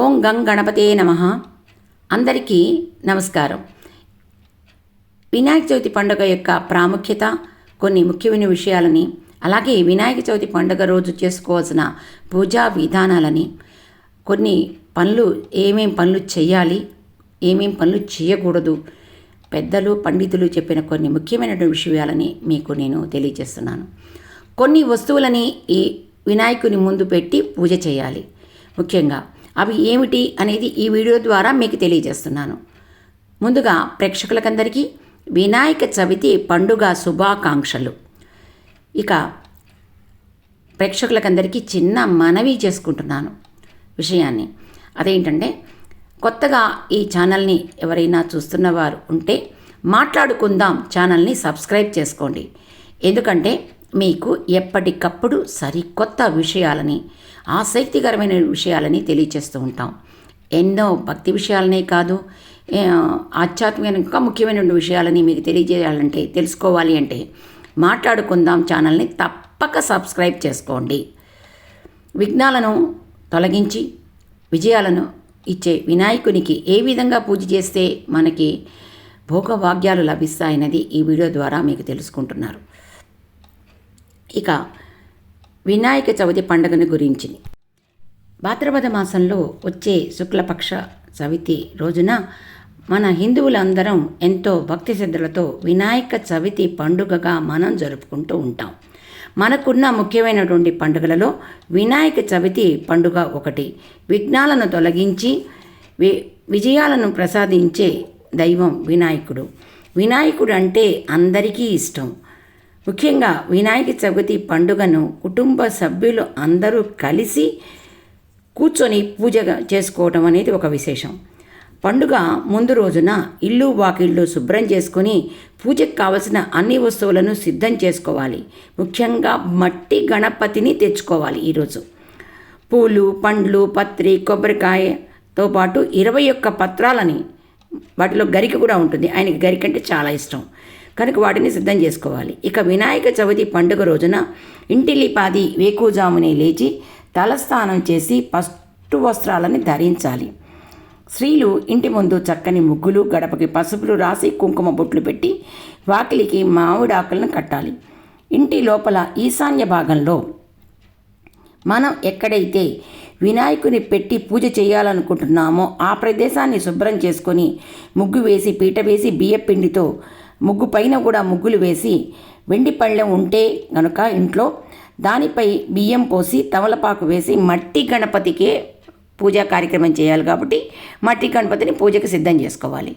ఓం గం గణపతే నమ. అందరికీ నమస్కారం. వినాయక చవితి పండుగ యొక్క ప్రాముఖ్యత కొన్ని ముఖ్యమైన విషయాలని అలాగే వినాయక చవితి పండుగ రోజు చేసుకోవాల్సిన పూజా విధానాలని కొన్ని పనులు ఏమేం పనులు చేయాలి ఏమేం పనులు చేయకూడదు పెద్దలు పండితులు చెప్పిన కొన్ని ముఖ్యమైన విషయాలని మీకు నేను తెలియజేస్తున్నాను. కొన్ని వస్తువులని ఈ వినాయకుని ముందు పెట్టి పూజ చేయాలి. ముఖ్యంగా అవి ఏమిటి అనేది ఈ వీడియో ద్వారా మీకు తెలియజేస్తున్నాను. ముందుగా ప్రేక్షకులకందరికీ వినాయక చవితి పండుగ శుభాకాంక్షలు. ఇక ప్రేక్షకులకందరికీ చిన్న మనవి చేసుకుంటున్నాను విషయాన్ని. అదేంటంటే కొత్తగా ఈ ఛానల్ని ఎవరైనా చూస్తున్నవారు ఉంటే మాట్లాడుకుందాం ఛానల్ని సబ్స్క్రైబ్ చేసుకోండి. ఎందుకంటే మీకు ఎప్పటికప్పుడు సరికొత్త విషయాలని ఆసక్తికరమైన విషయాలని తెలియచేస్తూ ఉంటాం. ఎన్నో భక్తి విషయాలనే కాదు ఆధ్యాత్మికమైన ఆధ్యాత్మిక ఇంకా ముఖ్యమైన విషయాలని మీకు తెలియజేయాలంటే తెలుసుకోవాలి అంటే మాట్లాడుకుందాం ఛానల్ని తప్పక సబ్స్క్రైబ్ చేసుకోండి. విఘ్నాలను తొలగించి విజయాలను ఇచ్చే వినాయకునికి ఏ విధంగా పూజ చేస్తే మనకి భోగభాగ్యాలు లభిస్తాయన్నది ఈ వీడియో ద్వారా మీకు తెలుసుకుంటున్నారు. ఇక వినాయక చవితి పండుగను గురించి భాద్రపద మాసంలో వచ్చే శుక్లపక్ష చవితి రోజున మన హిందువులందరం ఎంతో భక్తి శ్రద్ధలతో వినాయక చవితి పండుగగా మనం జరుపుకుంటూ ఉంటాం. మనకున్న ముఖ్యమైనటువంటి పండుగలలో వినాయక చవితి పండుగ ఒకటి. విఘ్నాలను తొలగించి వి విజయాలను ప్రసాదించే దైవం వినాయకుడు. వినాయకుడు అంటే అందరికీ ఇష్టం. ముఖ్యంగా వినాయక చవితి పండుగను కుటుంబ సభ్యులు అందరూ కలిసి కూర్చొని పూజ చేసుకోవటం అనేది ఒక విశేషం. పండుగ ముందు రోజున ఇల్లు వాకిళ్ళు శుభ్రం చేసుకొని పూజకు కావలసిన అన్ని వస్తువులను సిద్ధం చేసుకోవాలి. ముఖ్యంగా మట్టి గణపతిని తెచ్చుకోవాలి ఈరోజు పూలు పండ్లు పత్రి కొబ్బరికాయతో పాటు ఇరవై ఒక్క పత్రాలని వాటిలో గరిక కూడా ఉంటుంది. ఆయనకి గరిక అంటే చాలా ఇష్టం. కనుక వాటిని సిద్ధం చేసుకోవాలి. ఇక వినాయక చవితి పండుగ రోజున ఇంటిలిపాది వేకుజామునే లేచి తలస్నానం చేసి పట్టు వస్త్రాలని ధరించాలి. స్త్రీలు ఇంటి ముందు చక్కని ముగ్గులు గడపకి పసుపులు రాసి కుంకుమ బొట్లు పెట్టి వాకిలికి మామిడాకులను కట్టాలి. ఇంటి లోపల ఈశాన్య భాగంలో మనం ఎక్కడైతే వినాయకుని పెట్టి పూజ చేయాలనుకుంటున్నామో ఆ ప్రదేశాన్ని శుభ్రం చేసుకొని ముగ్గు వేసి పీట వేసి బియ్యపిండితో ముగ్గు పైన కూడా ముగ్గులు వేసి వెండి పళ్ళెం ఉంటే గనుక ఇంట్లో దానిపై బియ్యం పోసి తమలపాకు వేసి మట్టి గణపతికే పూజా కార్యక్రమం చేయాలి కాబట్టి మట్టి గణపతిని పూజకు సిద్ధం చేసుకోవాలి.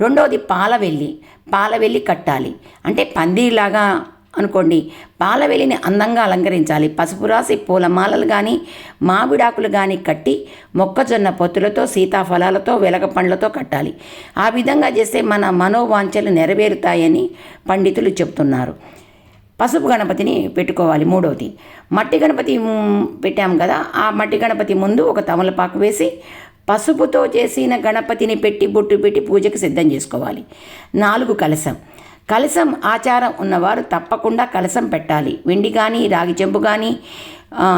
రెండవది పాల వెల్లి పాలవెల్లి కట్టాలి. అంటే పందిరిలాగా అనుకోండి. పాలవెల్లిని అందంగా అలంకరించాలి. పసుపు రాసి పూలమాలలు కానీ మామిడాకులు కానీ కట్టి మొక్కజొన్న పొత్తులతో సీతాఫలాలతో వెలగ పండ్లతో కట్టాలి. ఆ విధంగా చేస్తే మన మనోవాంఛలు నెరవేరుతాయని పండితులు చెప్తున్నారు. పసుపు గణపతిని పెట్టుకోవాలి మూడవది మట్టి గణపతి పెట్టాం కదా ఆ మట్టి గణపతి ముందు ఒక తమలపాకు వేసి పసుపుతో చేసిన గణపతిని పెట్టి బొట్టు పెట్టి పూజకు సిద్ధం చేసుకోవాలి. నాలుగు కలశం. కలశం ఆచారం ఉన్నవారు తప్పకుండా కలశం పెట్టాలి. వెండి కానీ రాగి చెంబు కానీ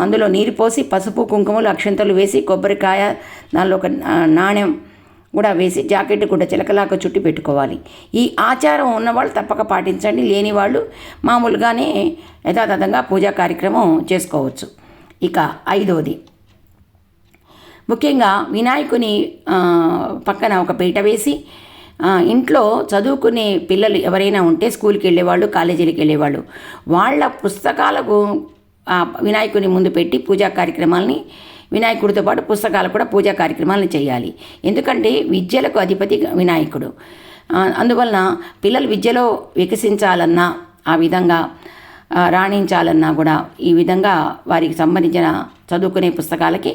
అందులో నీరు పోసి పసుపు కుంకుమలు అక్షంతలు వేసి కొబ్బరికాయ దానిలో ఒక నాణ్యం కూడా వేసి జాకెట్ కూడా చిలకలాగా చుట్టి పెట్టుకోవాలి. ఈ ఆచారం ఉన్నవాళ్ళు తప్పక పాటించండి. లేని వాళ్ళు మామూలుగానే యథాతథంగా పూజా కార్యక్రమం చేసుకోవచ్చు. ఇక ఐదవది ముఖ్యంగా వినాయకుని పక్కన ఒక పీట వేసి ఇంట్లో చదువుకునే పిల్లలు ఎవరైనా ఉంటే స్కూల్కి వెళ్ళేవాళ్ళు కాలేజీలకు వెళ్ళేవాళ్ళు వాళ్ళ పుస్తకాలకు వినాయకుని ముందు పెట్టి పూజా కార్యక్రమాలని వినాయకుడితో పాటు పుస్తకాలు కూడా పూజా కార్యక్రమాలను చేయాలి. ఎందుకంటే విద్యలకు అధిపతి వినాయకుడు. అందువలన పిల్లలు విద్యలో వికసించాలన్నా ఆ విధంగా రాణించాలన్నా కూడా ఈ విధంగా వారికి సంబంధించిన చదువుకునే పుస్తకాలకి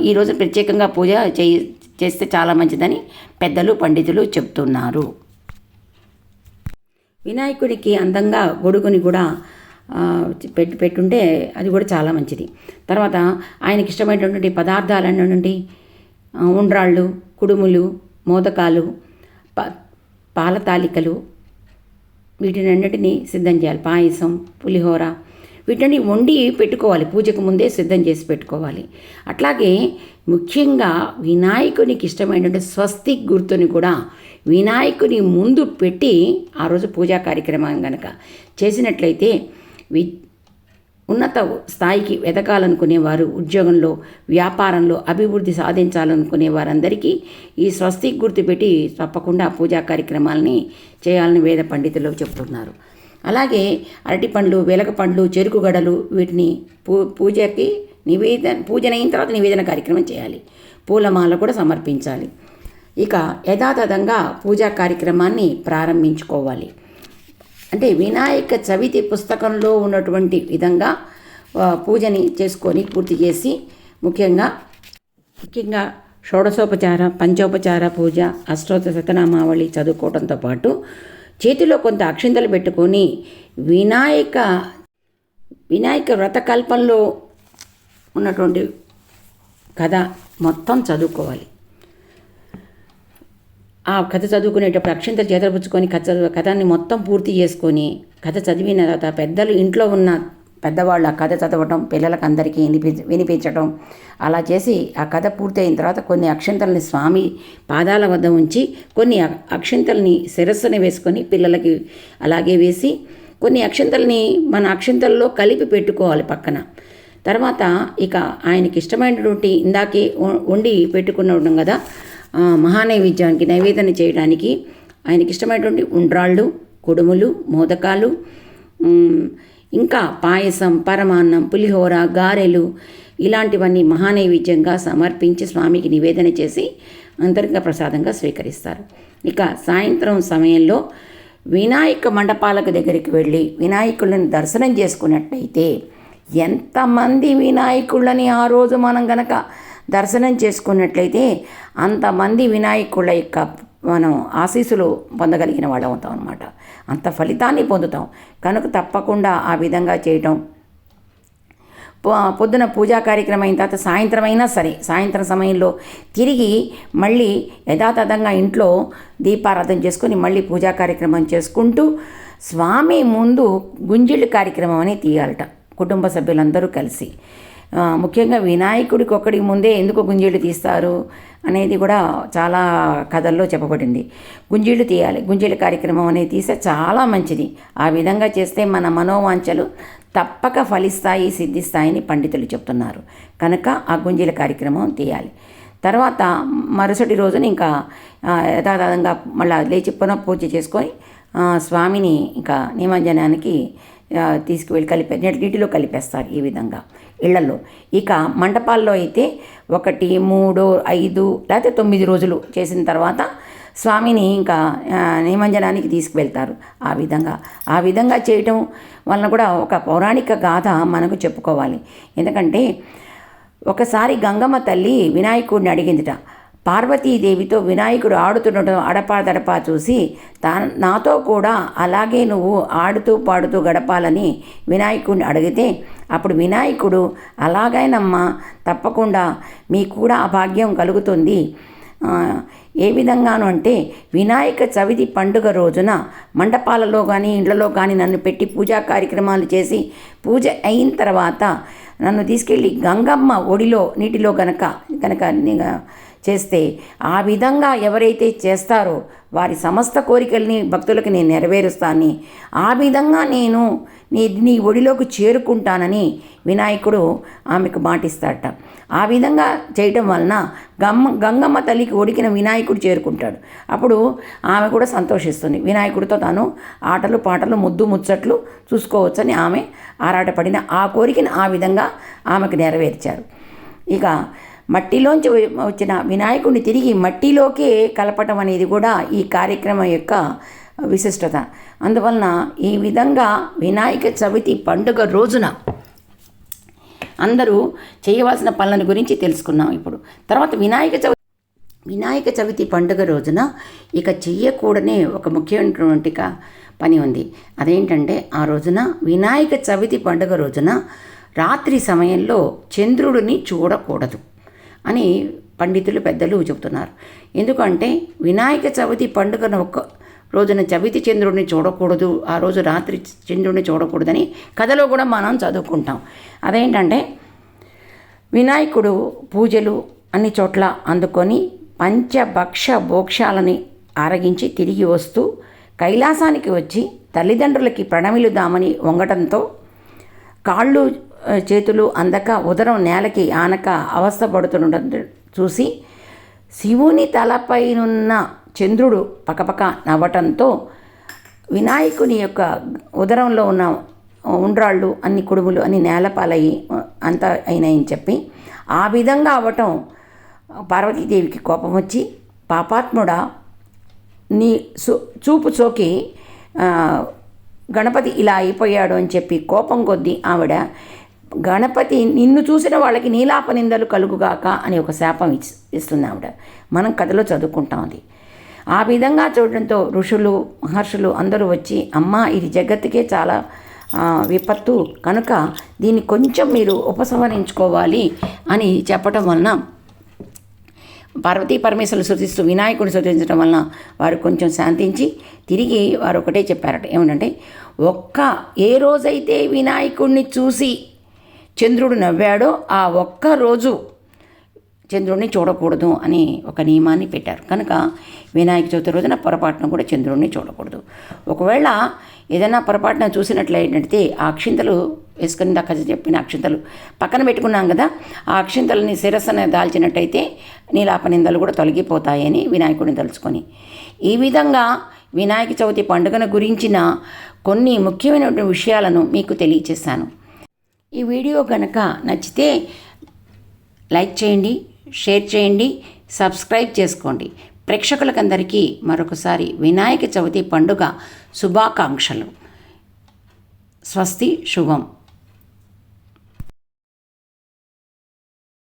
ఈరోజు ప్రత్యేకంగా పూజ చేయి చేస్తే చాలా మంచిదని పెద్దలు పండితులు చెప్తున్నారు. వినాయకుడికి అందంగా గొడుగుని కూడా పెట్టి పెట్టుంటే అది కూడా చాలా మంచిది. తర్వాత ఆయనకి ఇష్టమైనటువంటి పదార్థాలన్నీ ఉండ్రాళ్ళు కుడుములు మోదకాలు ప పాల తాలికలు వీటినన్నిటినీ సిద్ధం చేయాలి. పాయసం పులిహోర వీటిని వండి పెట్టుకోవాలి. పూజకు ముందే సిద్ధం చేసి పెట్టుకోవాలి. అట్లాగే ముఖ్యంగా వినాయకునికి ఇష్టమైనటువంటి స్వస్తిక్ గుర్తుని కూడా వినాయకుని ముందు పెట్టి ఆ రోజు పూజా కార్యక్రమం కనుక చేసినట్లయితే వి ఉన్నత స్థాయికి ఎదగాలనుకునేవారు ఉద్యోగంలో వ్యాపారంలో అభివృద్ధి సాధించాలనుకునే వారందరికీ ఈ స్వస్తిక్ గుర్తు పెట్టి తప్పకుండా పూజా కార్యక్రమాలని చేయాలని వేద పండితులు చెప్తున్నారు. అలాగే అరటి పండ్లు వెలక పండ్లు చెరుకు గడలు వీటిని పూ పూజకి నివేదన పూజన అయిన తర్వాత నివేదన కార్యక్రమం చేయాలి. పూలమాల కూడా సమర్పించాలి. ఇక యథాతథంగా పూజా కార్యక్రమాన్ని ప్రారంభించుకోవాలి. అంటే వినాయక చవితి పుస్తకంలో ఉన్నటువంటి విధంగా పూజని చేసుకొని పూర్తి చేసి ముఖ్యంగా ముఖ్యంగా షోడశోపచార పంచోపచార పూజ అష్టోత్తర శతనామావళి చదువుకోవడంతో పాటు చేతిలో కొంత అక్షింతలు పెట్టుకొని వినాయక వినాయక వ్రతకల్పంలో ఉన్నటువంటి కథ మొత్తం చదువుకోవాలి. ఆ కథ చదువుకునేటప్పుడు అక్షింతలు చేతపుచ్చుకొని కథ కథాన్ని కథని మొత్తం పూర్తి చేసుకొని కథ చదివిన తర్వాత పెద్దలు ఇంట్లో ఉన్న పెద్దవాళ్ళు ఆ కథ చదవటం పిల్లలకు అందరికీ వినిపి వినిపించటం అలా చేసి ఆ కథ పూర్తయిన తర్వాత కొన్ని అక్షంతల్ని స్వామి పాదాల వద్ద ఉంచి కొన్ని అక్షంతల్ని శిరస్సుని వేసుకొని పిల్లలకి అలాగే వేసి కొన్ని అక్షంతల్ని మన అక్షంతల్లో కలిపి పెట్టుకోవాలి పక్కన. తర్వాత ఇక ఆయనకి ఇష్టమైనటువంటి ఇందాకే వండి పెట్టుకున్నాం కదా మహానైవేద్యానికి నైవేదన చేయడానికి ఆయనకి ఇష్టమైనటువంటి ఉండ్రాళ్ళు కుడుములు మోదకాలు ఇంకా పాయసం పరమాన్నం పులిహోర గారెలు ఇలాంటివన్నీ మహానైవేద్యంగా సమర్పించి స్వామికి నివేదన చేసి అంతర్గత ప్రసాదంగా స్వీకరిస్తారు. ఇక సాయంత్రం సమయంలో వినాయక మండపాలకు దగ్గరికి వెళ్ళి వినాయకులను దర్శనం చేసుకున్నట్టయితే ఎంతమంది వినాయకుళ్ళని ఆ రోజు మనం గనక దర్శనం చేసుకున్నట్లయితే అంతమంది వినాయకుల యొక్క మనం ఆశీస్సులు పొందగలిగిన వాళ్ళు అవుతాం అనమాట అంత ఫలితాన్ని పొందుతాం. కనుక తప్పకుండా ఆ విధంగా చేయటం. పొ- పొద్దున పూజా కార్యక్రమం అయిన తర్వాత సాయంత్రం అయినా సరే సాయంత్రం సమయంలో తిరిగి మళ్ళీ యథాతథంగా ఇంట్లో దీపారాధన చేసుకొని మళ్ళీ పూజా కార్యక్రమం చేసుకుంటూ స్వామి ముందు గుంజిళ్ళు కార్యక్రమం అని తీయాలట. కుటుంబ సభ్యులందరూ కలిసి. ముఖ్యంగా వినాయకుడికి ఒక్కడికి ముందే ఎందుకు గుంజీళ్ళు తీస్తారు అనేది కూడా చాలా కథల్లో చెప్పబడింది. గుంజీళ్ళు తీయాలి గుంజీళ్ళ కార్యక్రమం అనేది తీస్తే చాలా మంచిది. ఆ విధంగా చేస్తే మన మనోవాంఛలు తప్పక ఫలిస్తాయి సిద్ధిస్తాయని పండితులు చెప్తున్నారు. కనుక ఆ గుంజీల కార్యక్రమం తీయాలి. తర్వాత మరుసటి రోజున ఇంకా యథాతథంగా మళ్ళీ లేచి పునఃపూజ చేసుకొని స్వామిని ఇంకా నిమజ్జనానికి తీసుకువెళ్ళి కలిపే నీటిలో కలిపేస్తారు ఈ విధంగా ఇళ్ళలో. ఇక మండపాల్లో అయితే ఒకటి మూడు ఐదు లేకపోతే తొమ్మిది రోజులు చేసిన తర్వాత స్వామిని ఇంకా నిమజ్జనానికి తీసుకువెళ్తారు ఆ విధంగా. ఆ విధంగా చేయటం వలన కూడా ఒక పౌరాణిక గాథ మనకు చెప్పుకోవాలి. ఎందుకంటే ఒకసారి గంగమ్మ తల్లి వినాయకుడిని అడిగిందిట పార్వతీదేవితో వినాయకుడు ఆడుతుండటం అడపాదడపా చూసి తా నాతో కూడా అలాగే నువ్వు ఆడుతూ పాడుతూ గడపాలని వినాయకుడిని అడిగితే అప్పుడు వినాయకుడు అలాగైనమ్మా తప్పకుండా మీకు కూడా ఆ భాగ్యం కలుగుతుంది. ఏ విధంగాను అంటే వినాయక చవితి పండుగ రోజున మండపాలలో కానీ ఇండ్లలో కానీ నన్ను పెట్టి పూజా కార్యక్రమాలు చేసి పూజ అయిన తర్వాత నన్ను తీసుకెళ్ళి గంగమ్మ ఒడిలో నీటిలో గనక గనక చేస్తే ఆ విధంగా ఎవరైతే చేస్తారో వారి సమస్త కోరికల్ని భక్తులకు నేను నెరవేరుస్తానని ఆ విధంగా నేను నీ నీ ఒడిలోకి చేరుకుంటానని వినాయకుడు ఆమెకు మాటిస్తాడట. ఆ విధంగా చేయటం వలన గమ్మ గంగమ్మ తల్లికి ఒడికిన వినాయకుడు చేరుకుంటాడు. అప్పుడు ఆమె కూడా సంతోషిస్తుంది. వినాయకుడితో తాను ఆటలు పాటలు ముద్దు ముచ్చట్లు చూసుకోవచ్చని ఆమె ఆరాటపడిన ఆ కోరికను ఆ విధంగా ఆమెకు నెరవేర్చారు. ఇక మట్టిలోంచి వచ్చిన వినాయకుడిని తిరిగి మట్టిలోకే కలపటం అనేది కూడా ఈ కార్యక్రమం యొక్క విశిష్టత. అందువలన ఈ విధంగా వినాయక చవితి పండుగ రోజున అందరూ చేయవలసిన పనుల గురించి తెలుసుకున్నాం ఇప్పుడు. తర్వాత వినాయక చవితి వినాయక చవితి పండుగ రోజున ఇక చెయ్యకూడనే ఒక ముఖ్యమైనటువంటి పని ఉంది. అదేంటంటే ఆ రోజున వినాయక చవితి పండుగ రోజున రాత్రి సమయంలో చంద్రుడిని చూడకూడదు. అని పండితులు పెద్దలు చెబుతున్నారు. ఎందుకంటే వినాయక చవితి పండుగను ఒక్క రోజున చవితి చంద్రుడిని చూడకూడదు ఆ రోజు రాత్రి చంద్రుడిని చూడకూడదని కథలో కూడా మనం చదువుకుంటాం. అదేంటంటే వినాయకుడు పూజలు అన్ని చోట్ల అందుకొని పంచభక్ష భోక్షాలని ఆరగించి తిరిగి వస్తూ కైలాసానికి వచ్చి తల్లిదండ్రులకి ప్రణమిలుదామని వంగటంతో కాళ్ళు చేతులు అందక ఉదరం నేలకి ఆనక అవస్థపడుతుండటం చూసి శివుని తలపైనున్న చంద్రుడు పకపక నవ్వటంతో వినాయకుని యొక్క ఉదరంలో ఉన్న ఉండ్రాళ్ళు అన్ని కుడుములు అన్ని నేలపాలయ్యి అంత అయినాయని చెప్పి ఆ విధంగా అవ్వటం పార్వతీదేవికి కోపం వచ్చి పాపాత్ముడా నీ చూపు చోకి గణపతి ఇలా అయిపోయాడు అని చెప్పి కోపం కొద్దీ ఆవిడ గణపతి నిన్ను చూసిన వాళ్ళకి నీలాప నిందలు కలుగుగాక అని ఒక శాపం ఇస్ ఇస్తుంది ఆవిడ. మనం కథలో చదువుకుంటాం అది. ఆ విధంగా చూడడంతో ఋషులు మహర్షులు అందరూ వచ్చి అమ్మ ఇది జగత్తుకే చాలా విపత్తు కనుక దీన్ని కొంచెం మీరు ఉపసంహరించుకోవాలి అని చెప్పటం వలన పార్వతీ పరమేశ్వరులు శృతిస్తూ వినాయకుడు శృతించడం వలన వారు కొంచెం శాంతించి తిరిగి వారు ఒకటే చెప్పారట. ఏమంటే ఒక్క ఏ రోజైతే వినాయకుడిని చూసి చంద్రుడు నవ్వాడో ఆ ఒక్క రోజు చంద్రుడిని చూడకూడదు అని ఒక నియమాన్ని పెట్టారు. కనుక వినాయక చవితి రోజున పొరపాటున కూడా చంద్రుడిని చూడకూడదు. ఒకవేళ ఏదైనా పొరపాటున చూసినట్లయితే ఆ అక్షింతలు వేసుకుని దాకా చెప్పిన అక్షింతలు పక్కన పెట్టుకున్నాం కదా ఆ అక్షింతలని శిరస్సున దాల్చినట్టయితే నీలాపనిందలు కూడా తొలగిపోతాయని వినాయకుడిని తలుచుకొని. ఈ విధంగా వినాయక చవితి పండుగను గురించిన కొన్ని ముఖ్యమైనటువంటి విషయాలను మీకు తెలియచేశాను. ఈ వీడియో కనుక నచ్చితే లైక్ చేయండి షేర్ చేయండి సబ్స్క్రైబ్ చేసుకోండి. ప్రేక్షకులకందరికీ మరొకసారి వినాయక చవితి పండుగ శుభాకాంక్షలు. స్వస్తి శుభం.